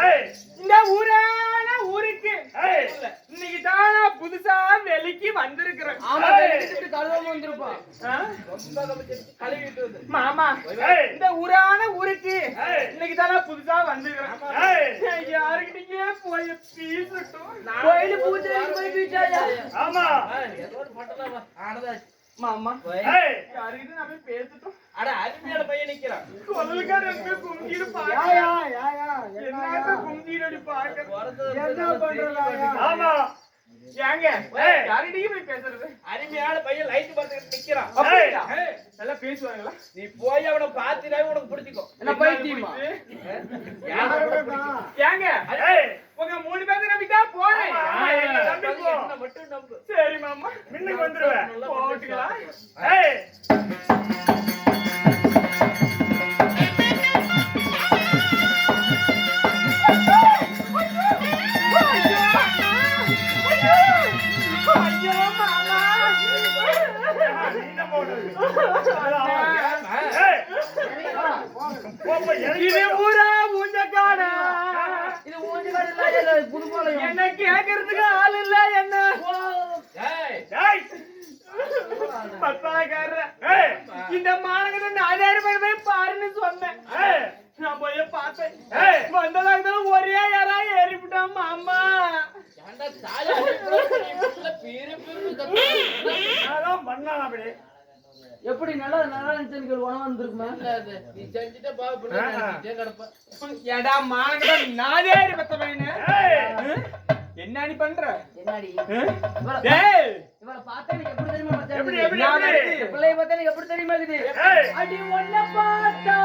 ஏய், இந்த ஊரான ஊருக்கு. இன்னைக்கு தான் புதுசா வெளிக்கு வந்திருக்கிறேன் மாமா ஏய். இந்த ஊரான ஊருக்கு. இன்னைக்கு தான் புதுசா வந்திருக்கிறேன் ஏய், யாருக்கிட்டயே போய் பீசட்டும். கோயிலு பூஜை போய் பீச்சாயா? ஆமா. மாமா. ஏய், யாருக்கிட்ட போய் பேசட்டும். அட நிக்கிறான் என்ன பாக்க என்ன ஆமா ஏங்க போய் பேசுறது அருமையான பையன் லைட் பார்த்துக்கிட்டு நிக்கிறான் நல்லா பேசுவாங்களா நீ போய் அவனை பாத்துட்டாவே உனக்கு பிடிச்சிக்கோ என்ன பைத்தியமா ஏங்க என்ன கேக்குறதுக்கு ஆள் இல்ல என்ன? இந்த மாநகர நாலாயிரம் பேர் போய் பாருன்னு சொன்னேன். நான் போய் பார்த்தேன். ஏய். வந்ததா இருந்தாலும் ஒரே யாரா ஏறிவிட்டான் மாமா. அதான் பண்ணான் அப்படி. எப்படி நல்லா நல்லா இருந்துச்சு உணவு வந்திருக்குமா? இல்ல அது நீ செஞ்சுட்டே பாவ பிள்ளை நினைச்சிட்டே கிடப்ப. ஏடா மாநகர நாலாயிரம் பத்த பையனு ஏய், என்ன நீ பண்ற? என்னடி? டேய் இவரை பார்த்தா எனக்கு எப்படி தெரியுமா பார்த்தா எப்படி? எப்படி, நான் பிள்ளைய பார்த்தா எனக்கு எப்படி தெரியுமா இருக்குது? அடி ஒன்ன பார்த்தா.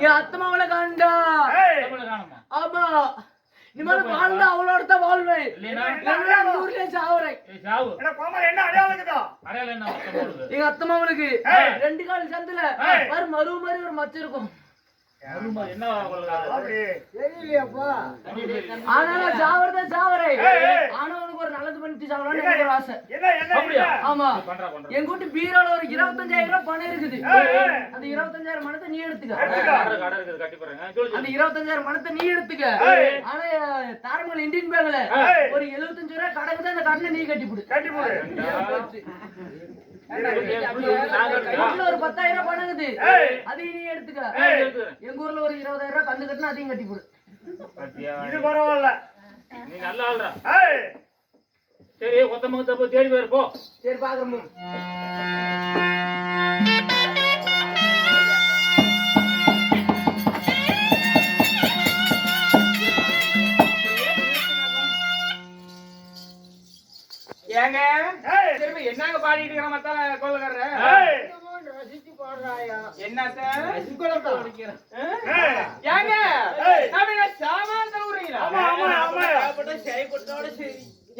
என் அத்தை மாவளை காண்டா ஆமா. இனிமேல் வாழ்ந்தா அவளோட தான் வாழ்வேன். ஊர்லயே சாவுறேன்? எங்க அத்தை மாவளுக்கு ஏய். ரெண்டு கால் சந்தில மறு மாதிரி ஒரு மச்சம் இருக்கும். ஆனாலும் சாவறதா ஒரு நல்லது பண்ணிட்டு சாவலாம்னு ஒரு ஆசை? ஆமா. பீரோல ஒரு இருபத்தஞ்சாயிரம் ரூபாய் பணம் இருக்குது. அந்த இருபத்தஞ்சாயிரம் பணத்தை நீ எடுத்துக்க. அந்த இருபத்தஞ்சாயிரம் பணத்தை நீ எடுத்துக்க. ஆனா தாரமல் இந்தியன் பேங்க்ல. ஒரு எழுபத்தஞ்சு ரூபாய் கடக்கு தான் அந்த கடனை நீ கட்டி ஒரு பத்தாயிரம் ரூபாய் பணம் இருக்குது ஏய். அதையும் நீ எடுத்துக்க. எங்க ஊர்ல ஒரு இருபதாயிரம் ரூபாய் கந்து கட்டினா அதையும் கட்டி போடு இது பரவாயில்ல. நீ நல்லா ஆள்றா ஏய், சரி கொத்த முகத்தை போய் தேடி போயிரு போ. சரி பாக்குறோம் பாடிட்டு இருக்கிற என்னத்த. ஏங்க? சாமான் ஆமா, ஆமா.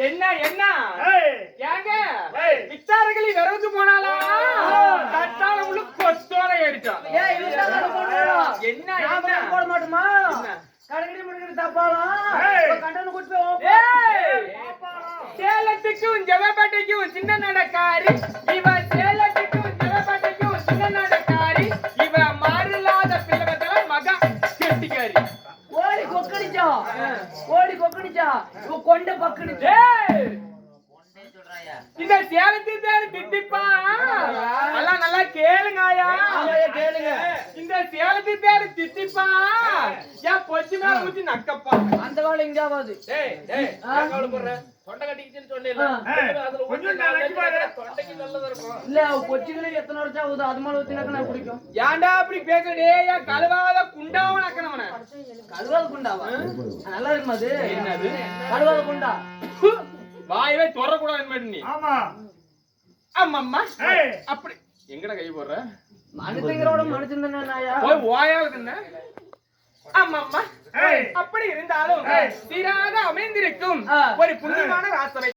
என்ன என்ன? ஏங்க. வித்தாரகளி விரவுக்கு போனாலா தட்டால உள்ள கொத்தோட ஏறிட்டான் நடக்காரி இவ சேலத்துக்கும் ஜெவப்பேட்டைக்கும் சின்ன நடக்காரி இவ இந்த சேலத்து பேரு திட்டிப்பா நல்லா கேளுங்க ஆயா ஆமாய்யா, கேளுங்க. இந்த சேலத்து பேரு திட்டிப்பா என் பொச்சு மேல ஊத்தி நக்கப்பா. அந்த வேலை கவலைப்படுறேன் தொண்டை கட்டிக்கிச்சுன்னு எத்தனை வருஷம் ஆகுது? அது மேல ஊத்தினாக்க நான் குடிக்கும் ஏன்டா அப்படி பேசுறே? என் கழுவாத குண்டாவன் அக்கனவன கழுவாத குண்டாவா? நல்லா இருக்குமா அது என்னது? கழுவாத குண்டா? வாயவே தொடரக்கூடாது நீ ஆமா. ஆமாம்மா. அப்படி எங்கடா கை போடுற மனுஷங்களோட மனுஷன் தானே போய் ஓயாவது என்ன ஆமாம்மா. அப்படி இருந்தாலும். சீராக அமைந்திருக்கும். ஒரு புண்ணியமான ராசனை